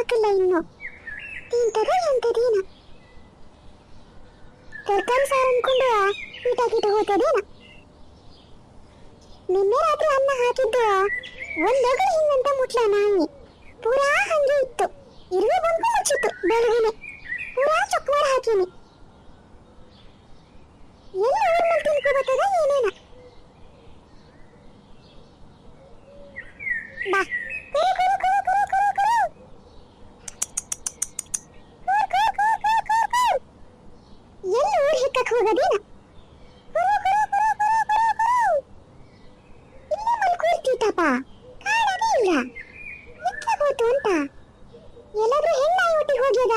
ಹಾಕಿಲ್ಲ ಇನ್ನು. ತಿಂತದ ಎಂತದೇನ ತರಕಾರಿ ಸಾರು ಅನ್ಕೊಂಡು ಊಟ ಗಿಟ ನಿನ್ನೆ ರಾತ್ರಿ ಅನ್ನ ಹಾಕಿದ್ದು ಒಂದೊಗರು ಹಿಂಗಂತ ಮುಟ್ಲ ನಾಯಿ. ಪೂರಾ ಇತ್ತು. ಇರುವೆ ಬಂದು ಮುಚ್ಚಿತ್ತು ಬೆಳಗಿನ ಪೂರಾ ಚಕ್ವಾರ ಹಾಕಿನಿ. ಎಲ್ಲ ಊರ್ ಮೇಲೆ ಏನೇನ? ಕಾಣದೇ ಇಲ್ಲ. ಮುಚ್ಚೋಗೋತು ಅಂತ. ಎಲ್ಲಾದ್ರೂ ಹೆಣ್ಣಾಯಿ ಒಟ್ಟಿಗೆ ಹೋಗ್ಯದ?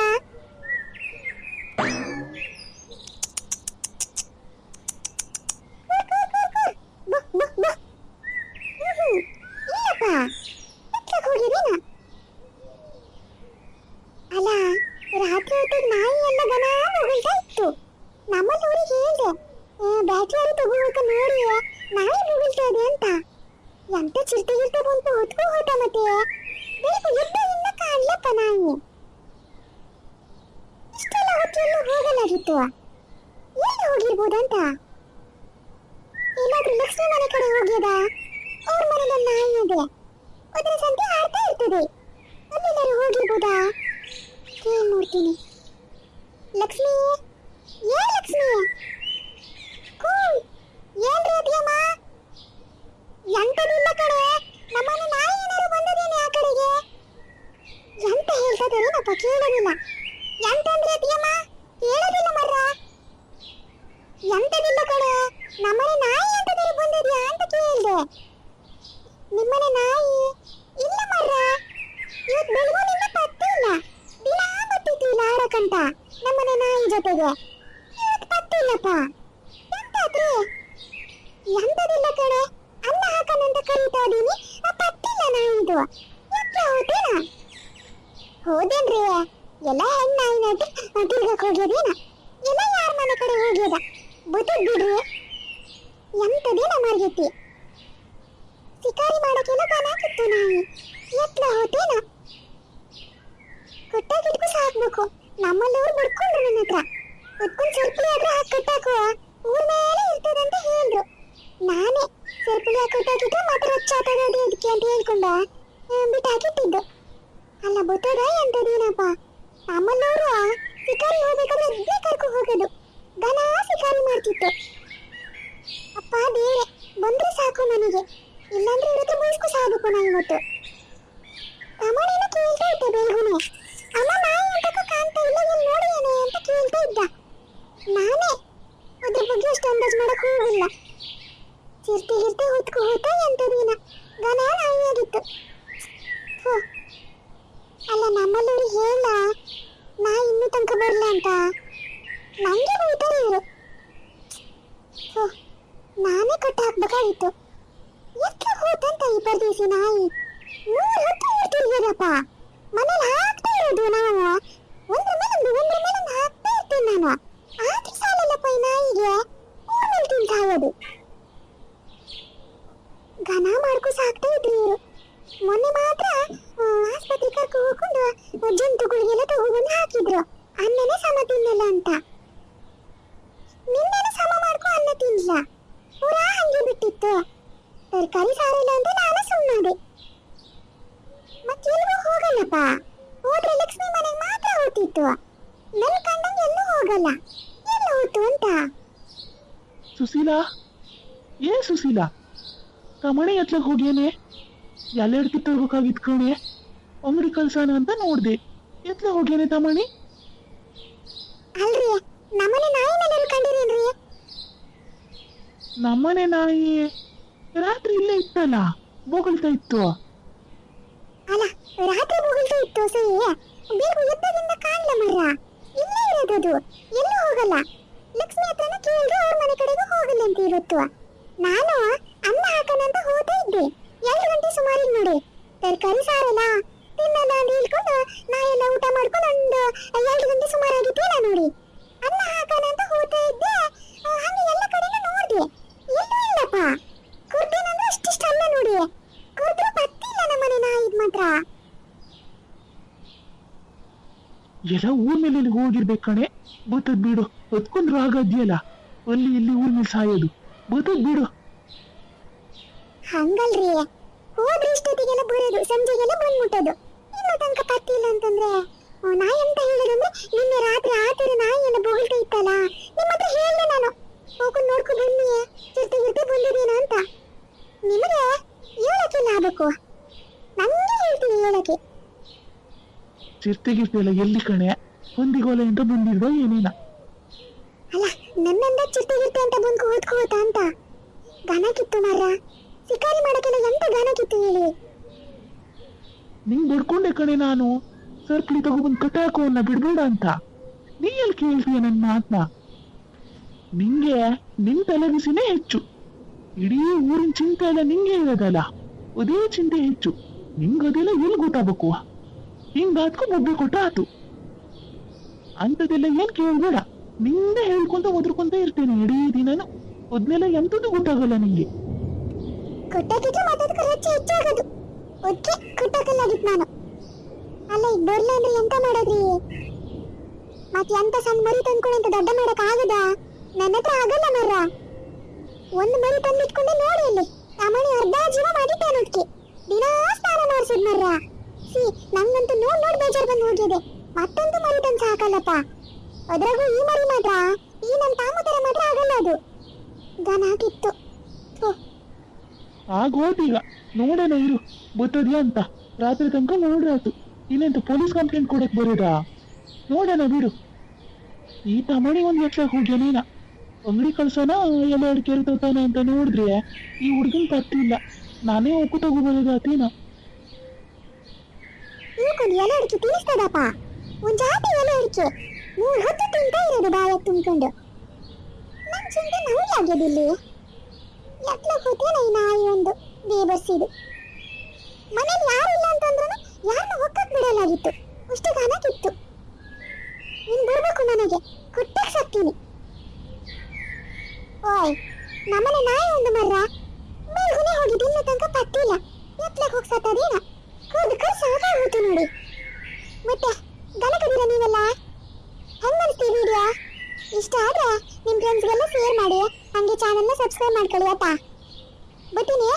ಅಲ್ಲ, ರಾತ್ರಿ ಹೊತ್ತಿಗೆ ನಾಯಿ ಎಲ್ಲ ಗನ ಇತ್ತು. ನಮ್ಮಲ್ಲಿ ಊರಿಗೆ ಹೇಳ್ದೆ ಬ್ಯಾಟ್ರಿ ತಗೋಬೇಕು ನೋಡಿ, ನಾಯಿ ಮುಗಿಲ್ತಾ ಇದೆ ಅಂತ. ಎಂತ ಚಿರತೆ ಗಿರ್ತೆ ಬಂತು ಹೊತ್ಕೊ ಹೋತ ಮತ್ತೆ? ಬೆಳಕು ಯುದ್ಧ ಇನ್ನ ಕಾಣ್ಲಪ್ಪ ನಾಯಿ. ಇಷ್ಟೆಲ್ಲ ಹೊತ್ತೆಲ್ಲೂ ಹೋಗಲಾಗಿತ್ತು ಎಲ್ಲಿ ಹೋಗಿರ್ಬೋದಂತ? ಏನಾದ್ರೂ ಲಕ್ಷ್ಮಿ ಮನೆ ಕಡೆ ಹೋಗ್ಯದ? ಅವ್ರ ಮನೆಯಲ್ಲಿ ನಾಯಿ ಇದೆ. ಅದ್ರ ಸಂತೆ ಆಡ್ತಾ ಇರ್ತದೆ. ಅಲ್ಲೆಲ್ಲಾರು ಹೋಗಿರ್ಬೋದಾ? ಕೇಳಿ ನೋಡ್ತೀನಿ. ಲಕ್ಷ್ಮಿ? ಏ ಲಕ್ಷ್ಮಿ? ಕೂ ಏನ್ರಿ ಅದಿಯಮ್ಮ ಎಂತದಿಲ್ಲ ಕಡೆ ನಮ್ಮನೆ ನಾಯಿ ಏನಾರು ಬಂದದೇನೆ ಆ ಕಡೆಗೆ ಎಂತ ಹೇಳ್ತದೇನಪ್ಪ ಕೇಳೋದಿಲ್ಲ ಎಂತಂದ್ರೆ ಅದಿಯಮ್ಮ ಕೇಳೋದಿಲ್ಲ ಮರ್ರ ಎಂತದಿಲ್ಲ ನಮ್ಮನೆ ನಾಯಿ ಎಂತದಾರು ಬಂದಿದ್ಯಾ ಅಂತ ಕೇಳಿದೆ. ನಿಮ್ಮನೆ ನಾಯಿ? ಇಲ್ಲ ಮರ್ರ. ಇವತ್ತು ನಿನ್ನ ಪತ್ತೆ ಇಲ್ಲ. ದಿನ ಬರ್ತಿತ್ತು ಇಲ್ಲ ಆಡಕ್ಕಂತ ನಮ್ಮನೆ ನಾಯಿ ಜೊತೆಗೆ. ಇವತ್ತು ಪತ್ತೆ ಇಲ್ಲಪ್ಪ. ಎಂತಾದ್ರಿ? ಎಂತದಿಲ್ಲ ಕಡೆ ಅನ್ನ ಹಾಕನಂತ ಕರೀತಾ ಇದೀನಿ. ಆ ಪತ್ತಿಲ್ಲ ನಾಯಿದು. ಯಾಕೆ ಹೋದೇನ ಹೋದೇನ್ರಿ ಎಲ್ಲ ಹೆಣ್ಣಾಯಿ ನಾಟಿ ತಿರ್ಗಕ್ಕೆ ಹೋಗ್ಯದೇನ ಎಲ್ಲ ಯಾರ ಮನೆ ಕಡೆ ಹೋಗ್ಯದ ಬರ್ತದ್ ಬಿಡ್ರಿ ಎಂತದೇ ನಮಾರ್ಗೈತಿ ಶಿಕಾರಿ ಮಾಡಕ್ಕೆಲ್ಲ ಕಾಣಾಕಿತ್ತು ನಾಯಿ. ಎತ್ಲ ಹೋತೇನ. ಹೊಟ್ಟಾಗಿಟ್ಕು ಸಾಕ್ಬೇಕು. ನಮ್ಮಲ್ಲಿ ಅವ್ರು ಬಡ್ಕೊಂಡ್ರು ನನ್ನ ಹತ್ರ ಅದಕ್ಕೊಂದು ಸರ್ಪಿ ಆದ್ರೆ ಹಾಕಿ ಕಟ್ಟಾಕು. ಮಾಡ್ತಿತ್ತು ಅಪ್ಪ, ದೇವ್ರೆ, ಬಂದ್ರೆ ಸಾಕು ನನಗೆ. ಇಲ್ಲಾಂದ್ರೆ ಇವತ್ತು ಮುಗಿಸ್ಕೊ ಸಾಧಕು ನಾ ಇವತ್ತು ಅಮ್ಮನೇನು ಕೇಳ್ತಾ ಇದ್ದೆ ಬೇಗನೆ. ಅಮ್ಮ ನಾಯಿ ಅಂತಕ್ಕೂ ಕಾಣ್ತಾ ಇಲ್ಲ ಎಲ್ಲಿ ನೋಡಿದೇನೆ ಅಂತ ಕೇಳ್ತಾ ಇದ್ದ. ನಾನೇ. ಅದ್ರ ಬಗ್ಗೆ ಅಷ್ಟು ಅಂದಾಜು ಮಾಡಕ್ ಹೋಗಿಲ್ಲ. ಚಿರ್ತೆ ಹಿರ್ತೆ ಹೊತ್ಕೊ ಹೋತ ಎಂತದೇನ ಗನ ನಾಯಿ ಆಗಿತ್ತು ಹೋ ಅಲ್ಲ ನಮ್ಮಲ್ಲವ್ರಿಗೆ ಹೇಳ, ನಾ ಇನ್ನೂ ತನಕ ಬರಲ್ಲ ಅಂತ. ನಂಗೆ ಬೈತಾರೆ ಇವರು. ಹಾಕ್ಬೇಕಾಗಿತ್ತು ಎಷ್ಟು ಹೋತಂತ ಈ ಪರದೇಶಿ ನಾಯಿ? ನೂರು ಹೊತ್ತು ಹೇಳಪ್ಪ ಮನೇಲಿ ಹಾಕ್ತಾ ಇರೋದು ನಾವು. ಒಂದ್ರ ಮೇಲೆ ಒಂದು ಒಂದ್ರ ಮೇಲೆ ಒಂದು ಹಾಕ್ತಾ ಇರ್ತೀನಿ ನಾನು. ಆದ್ರೂ ಸಾಲಲ್ಲಪ್ಪ ಈ ನಾಯಿಗೆ? ಊರಲ್ಲಿ ತಿಂತ ಆಗೋದು ಘನ ಮಾಡ್ಕೊ ಸಾಕ್ತಾ ಇದ್ರು ಇವರು. ಮೊನ್ನೆ ಮಾತ್ರ ಆಸ್ಪತ್ರೆ ಕರ್ಕೊ ಹೋಗ್ಕೊಂಡು ಜಂತುಗಳಿಗೆಲ್ಲ ತಗೊಂಡು ಹಾಕಿದ್ರು. ಅನ್ನನೇ ಸಮ ತಿನ್ನಲ್ಲ ಅಂತ. ನಿನ್ನೆನು ಸಮ ಮಾಡ್ಕೊ ಅನ್ನ ತಿನ್ನಿಲ್ಲ. ಬಿಟ್ಟಿತ್ತು ತರಕಾರಿ ಸಾರಿಲ್ಲ ಅಂತ ನಾನು ಸುಮ್ಮನಾದೆ ಮತ್ತೆಲ್ಲೂ ಹೋಗಲ್ಲಪ್ಪ? ಹೋದ್ರೆ ಲಕ್ಷ್ಮಿ ಮನೆಗೆ ಮಾತ್ರ ಹೋಗ್ತಿತ್ತು. ನನ್ ಕಂಡಂಗೆ ಎಲ್ಲೂ ಹೋಗಲ್ಲ. ಎಲ್ಲ ಹೋಯ್ತು ಅಂತ. ಸುಶೀಲಾ? ಏ ಸುಶೀಲಾ? ಕಮಣಿ ಎತ್ಲಕ್ ಹೋಗೇನೆ ಎಲ್ಲೆಡ್ತಿ ತಗೋಕಾಗಿತ್ ಕಣೆ. ಅಂಗಡಿ ಕಲ್ಸಾನ ಅಂತ ನೋಡ್ದೆ. ಎತ್ಲ ಹೋಗೇನೆ ತಮಣಿ ನಮ್ಮನೆ ನಾಯಿ ರಾತ್ರಿ ಇಲ್ಲೇ ಇತ್ತಲ್ಲ, ಬೋಗಳ್ತಾ ಇತ್ತು. ಅಲ್ಲ, ರಾತ್ರಿ ಬೋಗಳ್ತಾ ಇತ್ತು ಸೈ ಬೇಗ ಎದ್ದದಿಂದ ಕಾಣಲ ಮರ್ರ. ಇಲ್ಲೇ ಇರೋದದು, ಎಲ್ಲೂ ಹೋಗಲ್ಲ. ಲಕ್ಷ್ಮಿ ಹತ್ರನ ಕೇಳಿದ್ರೆ ಅವ್ರ ಮನೆ ಕಡೆಗೂ ಹೋಗಲ್ಲ ಅಂತ ಇವತ್ತು ನಾನು ಅನ್ನ ಹಾಕನಂತ ಹೋಗ್ತಾ ಇದ್ದೆ. ಎರಡು ಗಂಟೆ ಸುಮಾರಿಗೆ ನೋಡಿ. ತರಕಾರಿ ಸಾರಲ್ಲ ತಿನ್ನಲ್ಲ ಅಂತ ಹೇಳ್ಕೊಂಡು ನಾ ಎಲ್ಲ ಊಟ ಮಾಡ್ಕೊಂಡು ಒಂದು ಎರಡು ಗಂಟೆ ಸುಮಾರಾಗಿತ್ತೇನ ನೋಡಿ ಅನ್ನ ಹಾಕನಂತ ಹೋಗ್ತಾ ಇದ್ದೆ ಆ, ಹಂಗೆ ಎಲ್ಲ ಕಡೆನೂ ನೋಡ್ದೆ ಎಲ್ಲೂ ಇಲ್ಲಪ್ಪ ಕುರ್ದೇನಂದ್ರೆ ಅಷ್ಟಿಷ್ಟ ಅಲ್ಲ ನೋಡಿ ಕುರ್ದ್ರು ಪತ್ತಿಲ್ಲ ನಮ್ಮನೆ ನಾಯಿದ್ ಮಾತ್ರ ಎಲ್ಲ ಊರ್ ಮೇಲೆ ಇಲ್ಲಿ ಹೋಗಿರ್ಬೇಕು ಕಣೆ. ಬತ್ತದ್ ಬಿಡು. ಹೊತ್ಕೊಂಡ್ರು ಆಗದ್ಯಲ್ಲ ಅಲ್ಲಿ ಇಲ್ಲಿ ಊರ್ ಮೇಲೆ ಸಾಯೋದು. ಬತ್ತದ್ ಬಿಡು. ಹಂಗಲ್ರಿ. ಹೋದ್ರೆ ಇಷ್ಟೊತ್ತಿಗೆಲ್ಲ ಬರೋದು, ಸಂಜೆಗೆಲ್ಲ ಬಂದ್ಬಿಟ್ಟೋದು. ಇನ್ನು ತನಕ ಪತ್ತಿಲ್ಲ ಅಂತಂದ್ರೆ ನಾ ಎಂತ ಹೇಳೋದಂದ್ರೆ ನಿನ್ನೆ ರಾತ್ರಿ ಆ ಥರ ನಾಯಿ ಎಲ್ಲ ಬೊಗಳ್ತಾ ಇತ್ತಲ್ಲ ನಿಮ್ಮ ಹತ್ರ ಹೇಳ್ದೆ ನಾನು ಹೋಗ್ಕೊಂಡು ನೋಡ್ಕೊ ಬನ್ನಿ ಚಿರತೆ ಗಿರ್ತೆ ಬಂದಿದೇನೋ ಅಂತ ನಿಮಗೆ ಹೇಳಕ್ಕಿಲ್ಲ ಆಗ್ಬೇಕು ನಂಗೆ ಹೇಳ್ತೀನಿ ಹೇಳಕ್ಕೆ ಗಿರ್ತೆ ಎಲ್ಲ ಕಣೆ? ಹೊಂದಿಗೋಲೆ ಅಂತ ಬಂದಿರೋ ಏನಿಲ್ಲ. ಅಲ್ಲ ನನ್ನಂದ ಗಿರ್ತೆ ಅಂತ ಬಂದು ಓದ್ಕೋತ ಅಂತ. ಗಾನ ಕಿತ್ತು ಮಾರ ಶಿಕಾರಿ ಮಾಡಕ್ಕೆಲ್ಲ ಎಂತ ಗಾನ ಕಿತ್ತು ಹೇಳಿ? ನಿಂಗ್ ಬಡ್ಕೊಂಡೆ ಕಣೆ ನಾನು. ಸರ್ಪಳಿ ತಗೊಬಂದು ಕಟ್ಟಾಕೋ ಅವನ್ನ ಬಿಡ್ಬೇಡ ಅಂತ. ನೀ ಎಲ್ಲಿ ಕೇಳ್ತೀಯ ನನ್ನ ಮಾತನ್ನ ನಿಂಗೆ ನಿನ್ ತಲೆಬಿಸಿನೇ ಹೆಚ್ಚು. ಇಡೀ ಊರಿನ ಚಿಂತೆ ಎಲ್ಲ ನಿಂಗೆ ಇರೋದಲ್ಲ. ಅದೇ ಚಿಂತೆ ಹೆಚ್ಚು. ನಿಂಗೆ ಅದೆಲ್ಲ ಎಲ್ಲಿ ಗೊತ್ತಾಗಬೇಕು? ಹಿಂಗ್ ಆದ್ಕೊ ಒಬ್ಬೆ ಕೊಟ್ಟ ಆತು. ಅಂಥದ್ದೆಲ್ಲ ಏನ್ ಕೇಳ್ಬೇಡ ನಿಂದೆ ಹೇಳ್ಕೊಂತ ಒದ್ರಕೊಂತ ಇರ್ತೇನೆ ಇಡೀ ದಿನನು. ಅದ್ನೆಲ್ಲ ಎಂತದ್ದು ಗೊತ್ತಾಗಲ್ಲ ನಿಂಗೆ. ಕೊಟ್ಟಾಕಿದ್ರೆ ಮಾತಾಡಕ್ಕೆ ಹೆಚ್ಚು ಹೆಚ್ಚಾಗೋದು ಅದಕ್ಕೆ ಕೊಟ್ಟಾಕಲ್ಲಾಗಿತ್ತು ನಾನು. ಅಲ್ಲ ಈಗ ಬರ್ಲ ಅಂದ್ರೆ ಎಂತ ಮಾಡೋದ್ರಿ? ಮತ್ತೆ ಎಂತ ಸಣ್ಣ ಮರಿ ತಂದ್ಕೊಂಡು ಅಂತ ದೊಡ್ಡ ಮಾಡಕ್ ಆಗದ? ನನ್ನ ಹತ್ರ ಆಗಲ್ಲ ಮರ ಒಂದು ಮರಿ ತಂದಿಟ್ಕೊಂಡೆ ನೋಡಿ ಅಲ್ಲಿ. ಸಾಮಾನ್ಯ ಅರ್ಧ ಜೀವ ಮಾಡಿದ್ದಾನೆ ಅದಕ್ಕೆ ದಿನಾ ಸ್ನಾನ ಮಾಡಿಸಿದ್ ಮರ್ರ. ಸಿ, ನಂಗಂತೂ ನೋಡ್ ನೋಡ್ ಬೇಜಾರ್ ಬಂದು ಹೋಗಿದೆ. ಮತ್ತೊಂದು ಮರಿ ತಂದು ಸಾಕಲ್ಲಪ್ಪ. ಅದ್ರಾಗೂ ಈ ಮರಿ ಮಾತ್ರ. ಈ ನಮ್ಮ ತಾಮ ತರ ಮಾತ್ರ ಆಗಲ್ಲ ಅದು. ಗನಾಗಿತ್ತು ಆಗೋದಿಲ್ಲ. ನೋಡೋಣ ಇರು. ಬತ್ತದ್ಯಾ ಅಂತ. ರಾತ್ರಿ ತನಕ ನೋಡ್ರಾತು. ಇನ್ನೆಂತ ಪೊಲೀಸ್ ಕಂಪ್ಲೇಂಟ್ ಕೊಡಕ್ ಬರೋದಾ? ನೋಡೋಣ ಬಿಡು. ಈ ತಮಣಿ ಒಂದ್ ಲಕ್ಷ ಹೋಗ್ಯನೇನ ಅಂಗಡಿ ಕಳ್ಸೋಣ ಎಲ್ಲ ಕೆರೆ ತಗೋತಾನ ಅಂತ ನೋಡಿದ್ರೆ ಈ ಹುಡುಗನ್ ಪತ್ತಿಲ್ಲ ನಾನೇ ಒಕ್ಕು ತಗೋ ಇವಕ್ಕೊಂದು ಎಲೆ ಅಡಿಕೆ ತಿನ್ನಿಸ್ತದಪ್ಪ ಒಂದ್ ಜಾತಿ ಎಲೆ ಅಡಿಕೆ. ಮೂರ್ ಹೊತ್ತು ತಿಂತಾ ಇರೋದು ಬಾಯ ತುಂಬಿಕೊಂಡು. ನನ್ ಚಿಂತೆ ನನಗೆ ಆಗ್ಯದಿಲ್ಲಿ ಎಟ್ಲ ಹೋತೇನ ಈ ನಾಯಿ ಒಂದು. ಬೇಬರ್ಸಿದು. ಮನೇಲಿ ಯಾರು ಇಲ್ಲ ಅಂತಂದ್ರೂ ಯಾರನ್ನ ಹೊಕ್ಕಕ್ ಬಿಡಲಾಗಿತ್ತು. ಅಷ್ಟು ಗಾನಕ್ಕಿತ್ತು ನೀನು ಬರ್ಬೇಕು ನನಗೆ. ಕೊಟ್ಟಕ್ಕೆ ಸಾಕ್ತೀನಿ ಓಯ್ ನಮ್ಮನೆ ನಾಯಿ ಒಂದು ಮರ್ರ. ಬೆಳಗುನೆ ಹೋಗಿದ್ದು ಇನ್ನೂ ತನಕ ಪತ್ತಿಲ್ಲ. ಎತ್ಲಕ್ ಹೋಗ್ಸತ್ತದೇನ ಕರ್ದು ಕರ್ ಸಾಕಾಗೋಯ್ತು ನೋಡಿ. ಮತ್ತೆ ದನ ಕದೀರ ನೀವೆಲ್ಲ ಹೆಂಗ್ ಅನಿಸ್ತಿ ವಿಡಿಯೋ? ಇಷ್ಟ ಆದ್ರೆ ನಿಮ್ ಫ್ರೆಂಡ್ಸ್ಗೆಲ್ಲ ಶೇರ್ ಮಾಡಿ. ಹಂಗೆ ಚಾನಲ್ನ ಸಬ್ಸ್ಕ್ರೈಬ್ ಮಾಡ್ಕೊಳ್ಳಿ ಆಯ್ತಾ? ಬರ್ತೀನಿ